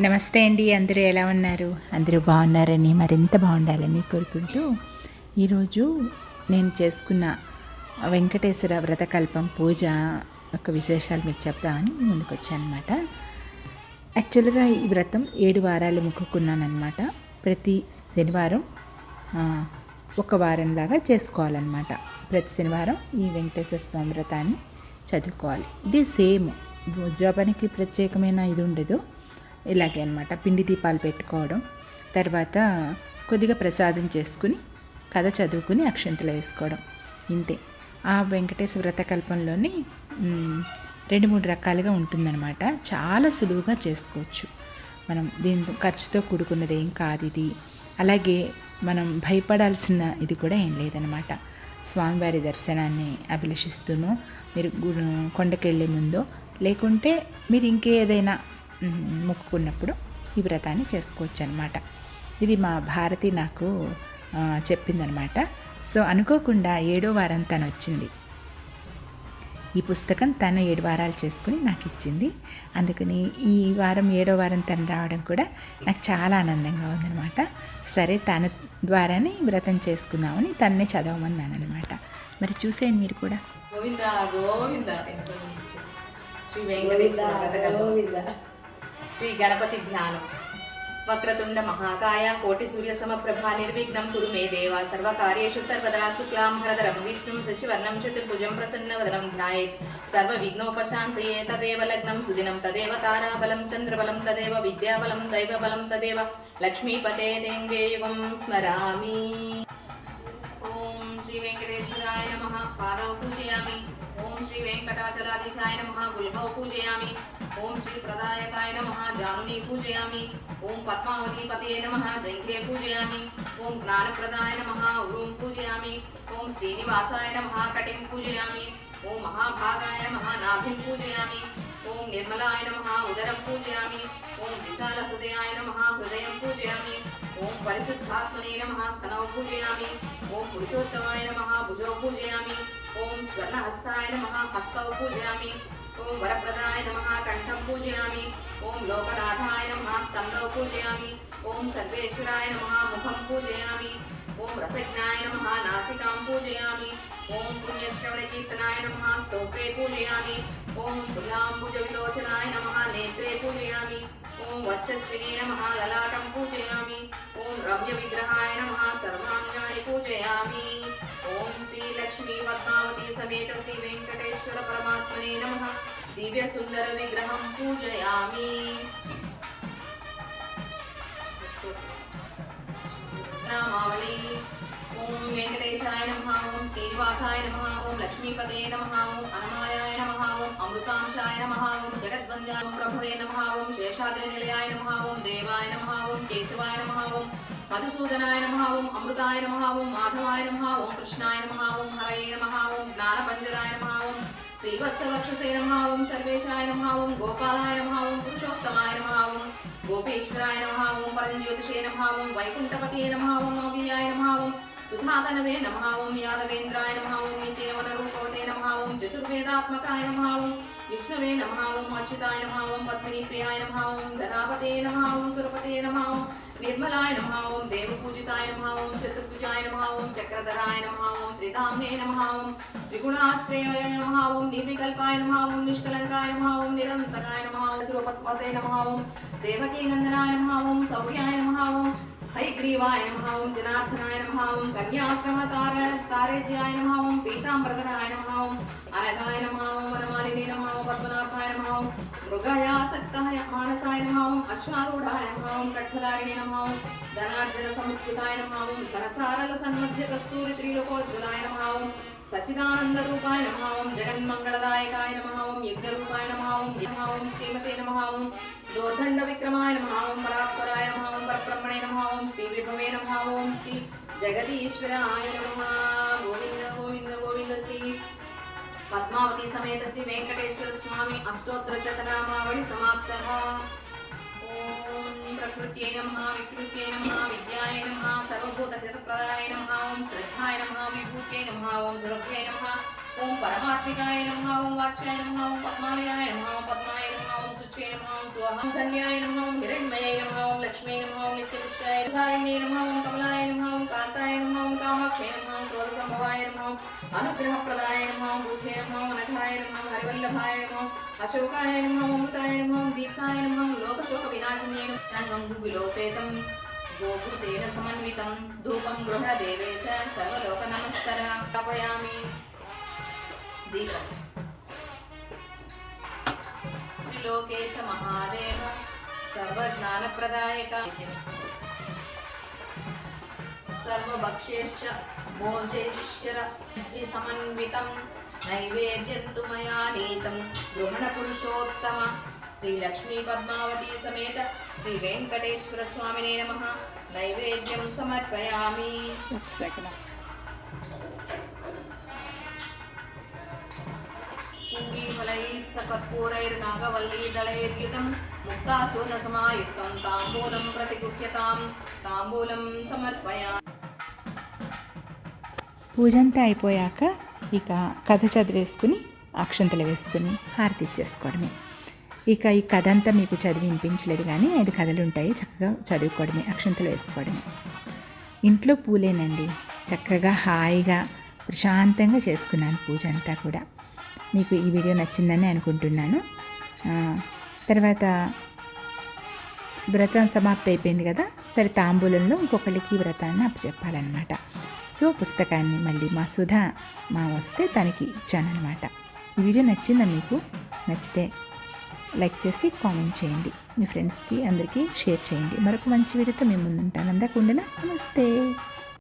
నమస్తే అండి అందరూ ఎలా ఉన్నారు? అందరూ బాగున్నారని మరింత బాగుండాలని కోరుకుంటూ ఈరోజు నేను చేసుకున్న వెంకటేశ్వర వ్రతకల్పం పూజ యొక్క విశేషాలు మీకు చెప్తామని ముందుకు వచ్చానమాట యాక్చువల్గా ఈ వ్రతం ఏడు వారాలు మొక్కుకున్నానమాట ప్రతి శనివారం ఒక వారంలాగా చేసుకోవాలన్నమాట. ప్రతి శనివారం ఈ వెంకటేశ్వర స్వామి వ్రతాన్ని చదువుకోవాలి. ఇది సేమ్. ఉద్యోగానికి ప్రత్యేకమైన ఇది ఉండదు. ఇలాగే అనమాట పిండి దీపాలు పెట్టుకోవడం. తర్వాత కొద్దిగా ప్రసాదం చేసుకుని కథ చదువుకుని అక్షంతలు వేసుకోవడం. ఇంతే. ఆ వెంకటేశ్వర వ్రతకల్పంలోని రెండు మూడు రకాలుగా ఉంటుందన్నమాట. చాలా సులువుగా చేసుకోవచ్చు. మనం దీంతో ఖర్చుతో కూడుకున్నది ఏం కాదు ఇది. అలాగే మనం భయపడాల్సిన ఇది కూడా ఏం లేదనమాట స్వామివారి దర్శనాన్ని అభిలషిస్తూనో మీరు కొండకెళ్ళే ముందో లేకుంటే మీరు ఇంకేదైనా మొక్కుకున్నప్పుడు ఈ వ్రతాన్ని చేసుకోవచ్చు అనమాట ఇది మా భారతి నాకు చెప్పిందనమాట సో అనుకోకుండా ఏడో వారం తను వచ్చింది. ఈ పుస్తకం తను ఏడు వారాలు చేసుకుని నాకు ఇచ్చింది. అందుకని ఈ వారం ఏడో వారం తను రావడం కూడా నాకు చాలా ఆనందంగా ఉందనమాట సరే తన ద్వారానే వ్రతం చేసుకుందామని తన్నే చదవమన్నాను అనమాట మరి చూసేయండి మీరు కూడా. గోవిందా గోవిందా. శ్రీ వెంకటేశ్వర శ్రీ గణపతి ధ్యానం వక్రతుండ మహాకాయ కోటి సూర్య సమప్రభా నిర్విఘ్నం కురు మే దేవ సర్వకార్యేషు సర్వదా శుక్లాం హరదరం విష్ణుం శశివర్ణం చతుర్భుజం ప్రసన్నవదనం ధ్యాయేత్ సర్వ విఘ్నోపశాంతయే తదేవ లగ్నం సుదినం తదేవ తారాబలం చంద్రబలం తదేవ విద్యాబలం దైవబలం తదేవ లక్ష్మీపతే దేంగేయుగం స్మరామి ఓం శ్రీ వెంకటేశ్వరాయ నమ పాదౌ పూజయామి ఓం శ్రీ వెంకటాచలాదిశాయ నమ గుల్భౌ పూజయామి ఓం శ్రీ ప్రదాయకాయ నమ జానుని పూజయామి ఓం పద్మావతి పతయే నమ జంఘే పూజయామి ఓం జ్ఞానప్రదాయ నమ ఉరుం పూజయామి ఓం శ్రీనివాసాయ నమ కటిం పూజయామి ఓం మహాభాగాయ నమ నాభిం పూజయామి ఓం నిర్మలాయ నమ ఉదరం పూజయామి ఓం విశాల హృదయాయ నమ హృదయం పూజయామి ఓం పరిశుద్ధాత్మనే నమ స్తనౌ పూజయామి ఓం పురుషోత్తమాయ నమ భుజౌ పూజయామి ఓం స్వర్ణహస్తాయ నమ హస్తౌ పూజయామి ఓం వరప్రదాయ నమ కంఠం పూజయామి ఓం లోకనాథాయ నమ స్కందౌ పూజయామి ఓం సర్వేశ్వరాయ నమ ముఖం పూజయామి ఓం రసజ్ఞాయ నమ నాసికాం పూజయామి ఓం పుణ్యశ్రవణకీర్తనాయ నమ స్తోత్రే పూజయామి ఓం పులాంబుజ విలోచనాయ నమ నేత్రే పూజయామి ఓం వచ్చస్వినే నమ లలాటం పూజయామి ఓం రమ్య విగ్రహాయ నమ సర్వాంగాని పూజయామి ఓం శ్రీ లక్ష్మీ పద్మావతి సమేత శ్రీ వెంకటేశ్వర శ్రీనివాసాయ నమ ఓం లక్ష్మీపదే నమ ఓం అనమాయాయ నమ ఓం అమృతాంశాయ నమ ఓం జగద్వంద్యాయ ప్రభవే నమ ఓం శేషాద్రి నిలయాయ నమ ఓం దేవాయ నమ ఓం కేశవాయ నమ ఓం మధుసూదనాయ నమ ఓం అమృతాయ నమ ఓం మాధవాయ నమ ఓం కృష్ణాయ నమ ఓం హరయే నమ ఓం జ్ఞానపంజరాయ నమ ఓం శ్రీవత్సవక్షసే నమ ఓం సర్వేశాయ నమ ఓం గోపాలాయ నమ ఓం పురుషోత్తమాయ నమ ఓం గోపేశ్వరాయ నమ ఓం పరంజ్యోతిషే నమ ఓం వైకుంఠపతే నమ ఓం అవ్యయాయ నమ ఓం సుధాతనవే నమ ఓం యాదవేంద్రాయ నమ ఓం నిత్యవన రూపవతే నమ ఓం చతుర్వేదాత్మకాయ నమ ఓం విష్ణవే నమ ఓం అచ్యుతాయ నమ ఓం పద్మిని ప్రియాయ నమ ఓం ధనాపతే నమ ఓం సురపతే నమ ఓం నిర్మలాయ నమ ఓం దేవపూజితాయ నమ ఓం చతుర్భుజాయ నమ ఓం చక్రధరాయ నమ ఓం త్రిధామ్నే నమ ఓం త్రిగుణాశ్రయాయ నమ ఓం నిర్వికల్పాయ నమ ఓం నిష్కలంకాయ నమ ఓం నిరంతరాయ నమ ఓం సురపత్పతే నమ ఓం దేవకీ నందనాయ నమ ఓం సౌర్యాయ నమ ఓం హైగ్రీవాయ నమ ఓం జనార్దనాయ నమ ఓం కన్యాశ్రమ తార తారేజ్యాయ నమ ఓం పీతాంబరధరాయ నమ ఓం అనఘాయ నమ ఓం వనమాలిని నమ ఓం పద్మనాభాయ నమ ఓం మృగయాసక్తాయ మానసాయ నమ ఓం అశ్వారూఢాయ నమ ఓం కఠలారిణి నమ ఓం ధనార్జన సముత్సుతాయ నమ ఓం ధనసారల సచిదానంద రూపాయ నమ ఓం జగన్మంగళదాయకాయ నమ ఓం యజ్ఞరూపాయ నమ ఓం నమ ఓం శ్రీమతే నమ ఓం దోర్దండ విక్రమాయ నమ ఓం పరాత్పరాయ నమ ఓం పరబ్రహ్మణే నమ ఓం శ్రీ విభవే నమ ఓం శ్రీ జగదీశ్వరాయ నమ గోవింద గోవింద గోవింద శ్రీ పద్మావతి సమేత శ్రీ వెంకటేశ్వర స్వామి అష్టోత్తర శతనామావళి సమాప్త ప్రకృత్యై నమ వికృత్యై నమ విద్యాయ నమ సర్వభూత ప్రదాయ నమ ఓం శ్రద్ధాయ నమ విభూత్యై నమ ఓం సురభ్యై నమ ఓం పరమాత్మికాయ నమ ఓం వాచ్యాయ నమ ఓం పద్మాలయాయ నమ ఓం పద్మాయ నమ ఓం ధృత్యై నమః స్వహం ధన్యాయ నమః హిరణ్మయై నమః లక్ష్మీ ఓం నిత్యపుష్యాయ ధారిణ్యై ఓం కమలాయ నమ ఓం కాంతాయ నమ ఓం కామాక్షయ నమ క్రోధసంభవాయ నమః అనుగ్రహప్రదాయ నమః బుద్ధే నమః అనఘాయ నమః హరివల్లభాయ నమః అశోకాయ నమః అమృతాయ నమః దీప్తాయ నమః లోకశోక వినాశినే రంగం గుగులోపేతం గోభూతేన సమన్వితం ధూపం గృహ దేవేశ సర్వలోక నమస్కర తపయామి దీపం త్రిలోకేశ మహాదేవ సర్వజ్ఞానప్రదాయక सर्वभक्ष्यश्च भोजेश्वर समन्वितं नैवेद्यं तु मया नीतं ब्रह्मणपुरुषोत्तम श्रीलक्ष्मीपद्मावती समेत श्रीवेङ्कटेश्वरस्वामिने नमः नैवेद्यं समर्पयामि कुङ्गीफलैः सकर्पूरैर्नागवल्लीदलैर्युतं मुक्ताचूर्णसमायुक्तं ताम्बूलं प्रतिगृह्यतां ताम्बूलं समर्पयामि పూజ అంతా అయిపోయాక ఇక కథ చదివేసుకుని అక్షంతలు వేసుకుని హారతి ఇచ్చేసుకోవడమే. ఇక ఈ కథ అంతా మీకు చదివి వినిపించలేదు కానీ ఐదు కథలు ఉంటాయి చక్కగా చదువుకోవడమే అక్షంతలు వేసుకోవడమే. ఇంట్లో పూలేనండి. చక్కగా హాయిగా ప్రశాంతంగా చేసుకున్నాను పూజ అంతా కూడా. మీకు ఈ వీడియో నచ్చిందని అనుకుంటున్నాను. తర్వాత వ్రతం సమాప్తి అయిపోయింది కదా? సరే తాంబూలంలో ఇంకొకరికి వ్రతాన్ని అప్పచెప్పాలన్నమాట. సో పుస్తకాన్ని మళ్ళీ మా సుధా మా వస్తే తనకి ఇచ్చానమాట వీడియో నచ్చిందా మీకు? నచ్చితే లైక్ చేసి కామెంట్ చేయండి. మీ ఫ్రెండ్స్కి అందరికీ షేర్ చేయండి. మరొక మంచి వీడియోతో మేము ముందుంటాను. అందకుండా నమస్తే.